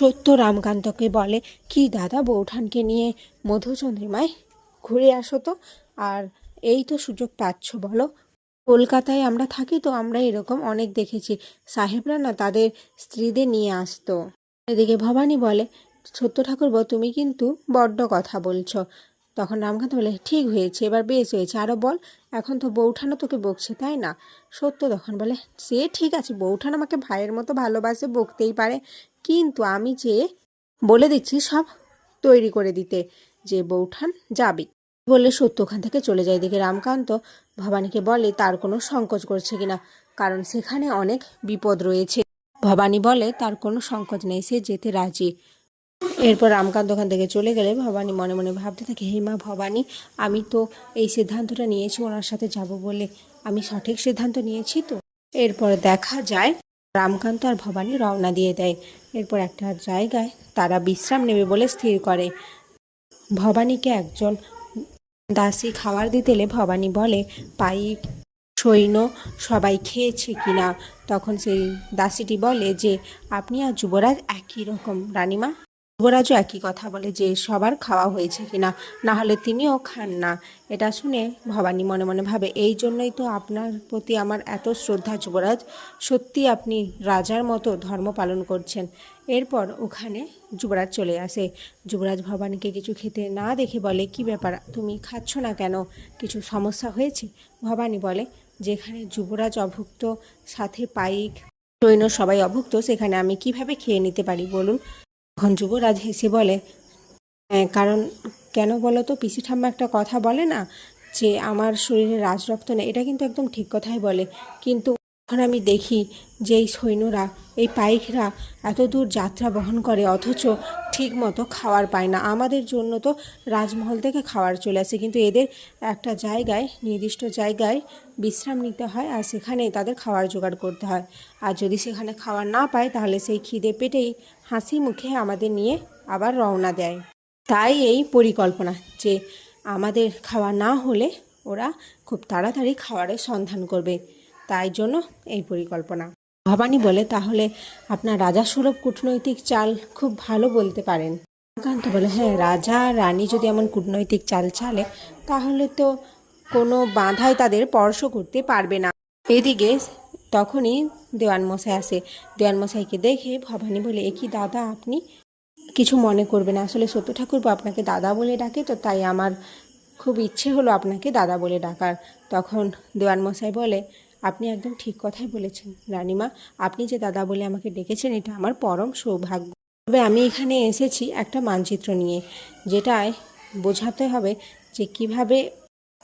সত্য রামকান্তকে বলে, কি দাদা বৌঠানকে নিয়ে মধুচন্দ্রিমায় ঘুরে আসো তো, আর এই তো সুযোগ পাচ্ছ বলো। কলকাতায় আমরা থাকি তো আমরা এরকম অনেক দেখেছি। সাহেবরা না তাদের স্ত্রীদের নিয়ে আসতো। এদিকে ভবানী বলে, সত্য ঠাকুরবো, তুমি কিন্তু বড্ড কথা বলছো। তখন রামকান্ত বলে, ঠিক হয়েছে, এবার বেশ হয়েছে। আরও বল, এখন তো বৌঠানও তোকে বকছে, তাই না? সত্য তখন বলে, সে ঠিক আছে বৌঠান আমাকে ভাইয়ের মতো ভালোবাসে, বকতেই পারে। কিন্তু আমি যে বলে দিচ্ছি সব তৈরি করে দিতে, যে বৌঠান যাবে। বলে সত্য ওখান থেকে চলে যায়। এদিকে রামকান্ত ভবানীকে বলে, তার কোনো সংকোচ করছে কিনা? কারণ সেখানে অনেক বিপদ রয়েছে। ভবানী বলে, তার কোনো সংকোচ নেই, সে যেতে রাজি। এরপর রামকান্ত ওখান থেকে চলে গেলে ভবানী মনে মনে ভাবতে থাকে, হে মা ভবানী, আমি তো এই সিদ্ধান্তটা নিয়েছি, ওনার সাথে যাব বলে আমি সঠিক সিদ্ধান্ত নিয়েছি তো? এরপর দেখা যায়, রামকান্ত আর ভবানী রওনা দিয়ে দেয়। এরপর একটা জায়গায় তারা বিশ্রাম নেবে বলে স্থির করে। ভবানীকে একজন দাসী খাবার দিতে এলে ভবানী বলে পাইপ সৈন্য সবাই খেয়েছে কিনা তখন সেই দাসীটি বলে যে, আপনি আর যুবরাজ একই রকম, রানীমা। যুবরাজও একই কথা বলে যে সবার খাওয়া হয়েছে কিনা, না হলে তিনিও খান না। এটা শুনে ভবানী মনে মনে ভাবে, এই জন্যই তো আপনার প্রতি আমার এত শ্রদ্ধা যুবরাজ। সত্যি আপনি রাজার মতো ধর্ম পালন করছেন। এরপর ওখানে যুবরাজ চলে আসে। যুবরাজ ভবানীকে কিছু খেতে না দেখে বলে, কি ব্যাপার? তুমি খাচ্ছ না কেন? কিছু সমস্যা হয়েছে? ভবানী বলে, যেখানে যুবরাজ অভুক্ত, সাথে পাইক, সৈন্য সবাই অভুক্ত, সেখানে আমি কীভাবে খেয়ে নিতে পারি? বলুন। তখন যুবরাজ হেসে বলে "হ্যাঁ, কারণ কেন বলো তো পিসি ঠাম্মা একটা কথা বলে না যে আমার শরীরে রাজরক্ত নেই। এটা কিন্তু একদম ঠিক কথাই বলে। কিন্তু এখন আমি দেখি যে এই সৈন্যরা, এই পাইকরা এত দূর যাত্রা বহন করে, অথচ ঠিক মতো খাওয়ার পায় না। আমাদের জন্য তো রাজমহল থেকে খাওয়ার চলে আসে, কিন্তু এদের একটা জায়গায়, নির্দিষ্ট জায়গায় বিশ্রাম নিতে হয় আর সেখানে তাদের খাওয়ার জোগাড় করতে হয়। আর যদি সেখানে খাওয়ার না পায়, তাহলে সেই খিদে পেটেই হাসি মুখে আমাদের নিয়ে আবার রওনা দেয়। তাই এই পরিকল্পনা যে আমাদের খাওয়া না হলে ওরা খুব তাড়াতাড়ি খাওয়ারের সন্ধান করবে। তাই জন্য এই পরিকল্পনা। ভবানী বলে, তাহলে আপনার রাজা সুলভ কূটনৈতিক চাল খুব ভালো বলতে পারেন। কান্ত বলে হ্যাঁ রাজা, রানী যদি এমন কূটনৈতিক চাল চালে, তাহলে তো কোনো বাধাই তাদের স্পর্শ করতে পারবে না। এদিকে তখনই দেওয়ান মশাই আসে। দেওয়ান মশাইকে দেখে ভবানী বলে, এ কি দাদা আপনি? কিছু মনে করবেন আসলে সত্য ঠাকুর আপনাকে দাদা বলে ডাকে তো, তাই আমার খুব ইচ্ছে হলো আপনাকে দাদা বলে ডাকার। তখন দেওয়ান মশাই বলে আপনি একদম ঠিক কথাই বলেছেন। রানিমা, আপনি যে দাদা বলে আমাকে ডেকেছেন, এটা আমার পরম সৌভাগ্য। তবে আমি এখানে এসেছি একটা মানচিত্র নিয়ে, যেটায় বোঝাতে হবে যে কীভাবে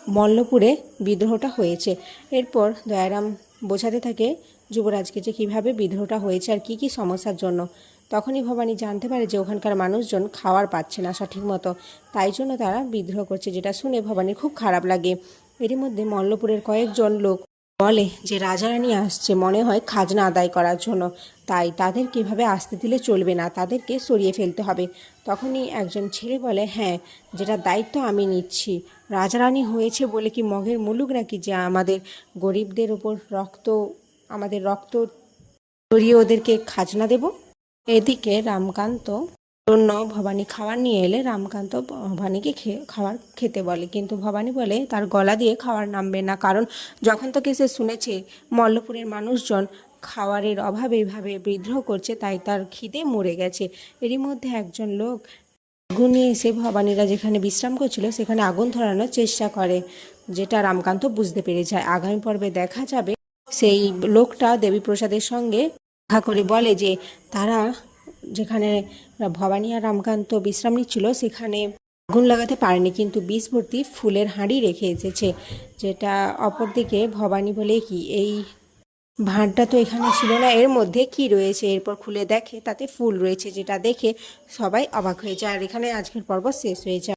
মল্লপুরে বিদ্রোহটা হয়েছে। এরপর দয়ারাম বোঝাতে থাকে, যুবরাজকে যে কীভাবে বিদ্রোহটা হয়েছে আর কি কি সমস্যার জন্য। তখনই ভবানী জানতে পারে যে ওখানকার মানুষজন খাওয়ার পাচ্ছে না সঠিক মতো। তাই জন্য তারা বিদ্রোহ করছে। যেটা শুনে ভবানীর খুব খারাপ লাগে। এরই মধ্যে মল্লপুরের কয়েকজন লোক বলে যে রাজারানী আসছে, মনে হয় খাজনা আদায় করার জন্য। তাই তাদের কীভাবে আসতে দিলে চলবে না, তাদেরকে সরিয়ে ফেলতে হবে। তখনই একজন ছেলে বলে হ্যাঁ যেটা দায়িত্ব আমি নিচ্ছি। রাজারানী হয়েছে বলে কি মগের মুলুক নাকি যে আমাদের গরিবদের ওপর রক্ত, আমাদের রক্ত সরিয়ে ওদেরকে খাজনা দেব? এদিকে রামকান্ত জন্য ভবানী খাবার নিয়ে এলে রামকান্ত ভবানীকে খাবার খেতে বলে। কিন্তু ভবানী বলে, তার গলা দিয়ে খাবার নামবে না। কারণ যখন থেকে সে শুনেছে, মল্লপুরের মানুষজন খাবারের অভাবে এভাবে বিদ্রোহ করছে, তাই তার খিদে মরে গেছে। এরই মধ্যে একজন লোক আগুন নিয়ে এসে ভবানীরা যেখানে বিশ্রাম করছিল, সেখানে আগুন ধরানোর চেষ্টা করে, যেটা রামকান্ত বুঝতে পেরে যায়। আগামী পর্বে দেখা যাবে, সেই লোকটা দেবীপ্রসাদের সঙ্গে দেখা করে বলে যে, তারা যেখানে ভবানী আর রামকান্ত বিশ্রাম নিচ্ছিল, সেখানে আগুন লাগাতে পারেনি, কিন্তু বিষ ফুলের হাঁড়ি রেখে এসেছে, যেটা অপরদিকে ভবানী বলে কি, এই ভাঁড়টা তো এখানে ছিল না, এর মধ্যে কি রয়েছে? এরপর খুলে দেখে, তাতে ফুল রয়েছে, যেটা দেখে সবাই অবাক হয়ে যায়, আর এখানে আজকের পর্ব শেষ হয়ে যায়।